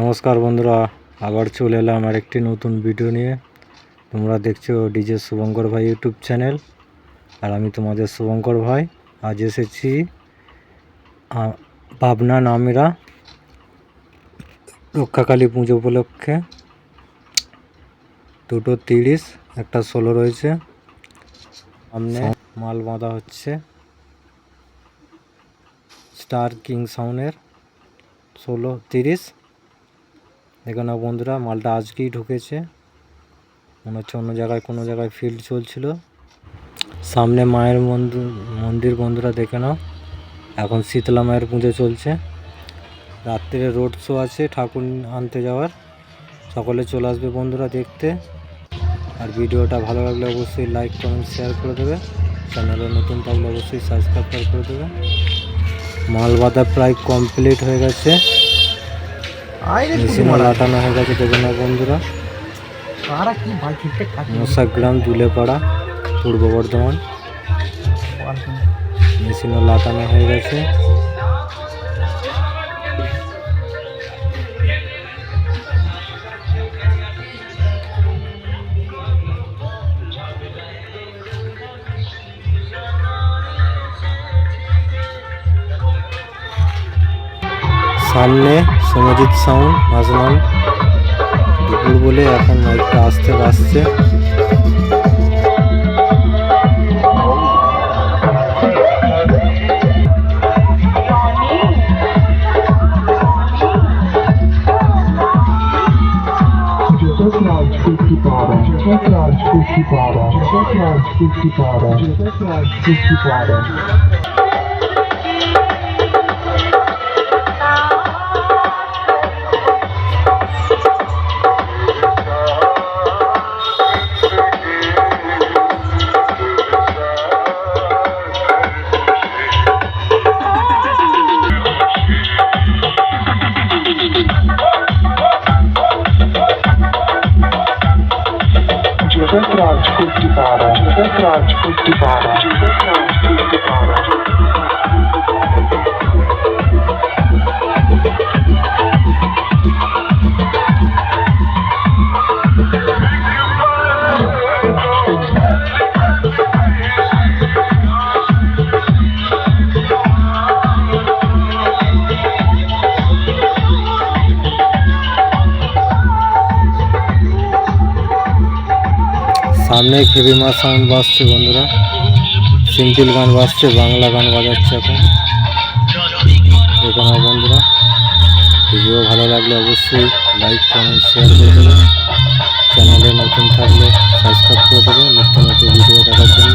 নমস্কার বন্ধুরা আবার চলে এলাম আর একটি নতুন ভিডিও নিয়ে। তোমরা দেখছ ডিজে শুভঙ্কর ভাই ইউটিউব চ্যানেল আর আমি তোমাদের শুভঙ্কর ভাই আজ এসেছি পাবনা নামেরা রক্ষাকালী পুজো উপলক্ষে। দুটো তিরিশ একটা ষোলো রয়েছে। সামনে মাল বাঁধা হচ্ছে। স্টার কিং সাউনের। ষোলো তিরিশ। দেখে নাও বন্ধুরা, মালটা আজকেই ঢুকেছে। মনে হচ্ছে অন্য জায়গায় কোনো জায়গায় ফিল্ড চলছিল। সামনে মায়ের মন্দির মন্দির বন্ধুরা দেখে নাও। এখন শীতলা মায়ের পুজো চলছে। রাত্রে রোড শো আছে ঠাকুর আনতে যাওয়ার। সকলে চলে আসবে বন্ধুরা দেখতে। আর ভিডিওটা ভালো লাগলে অবশ্যই লাইক কমেন্ট শেয়ার করে দেবে। চ্যানেলে নতুন থাকলে অবশ্যই সাবস্ক্রাইব করে দেবে। মাল বাঁধা প্রায় কমপ্লিট হয়ে গেছে। মেশিনও লাটানো হয়ে গেছে দেখে বন্ধুরা। মশাগ্রাম দুলেপাড়া পূর্ব বর্ধমান। মেশিনও লাটানো হয়ে গেছে। সামনে সমজিৎ সাউন্ড নাজনাল দুপুর বলে এখন মাইকটা আসতে আসছে Jesus Lodge Fifty Bottom. Jesus Democráticos privaram, democráticos privaram. সামনে খেবি মা সাউন্ড বাজছে বন্ধুরা। সিম্পল গান বাজছে, বাংলা গান বাজাচ্ছে এখন। দেখো বন্ধুরা। ভিডিও ভালো লাগলে অবশ্যই লাইক কমেন্ট শেয়ার করে দেবেন। চ্যানেলে নতুন থাকলে সাবস্ক্রাইব করে দেবেন। নিত্য নতুন ভিডিও দেখার জন্য।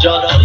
John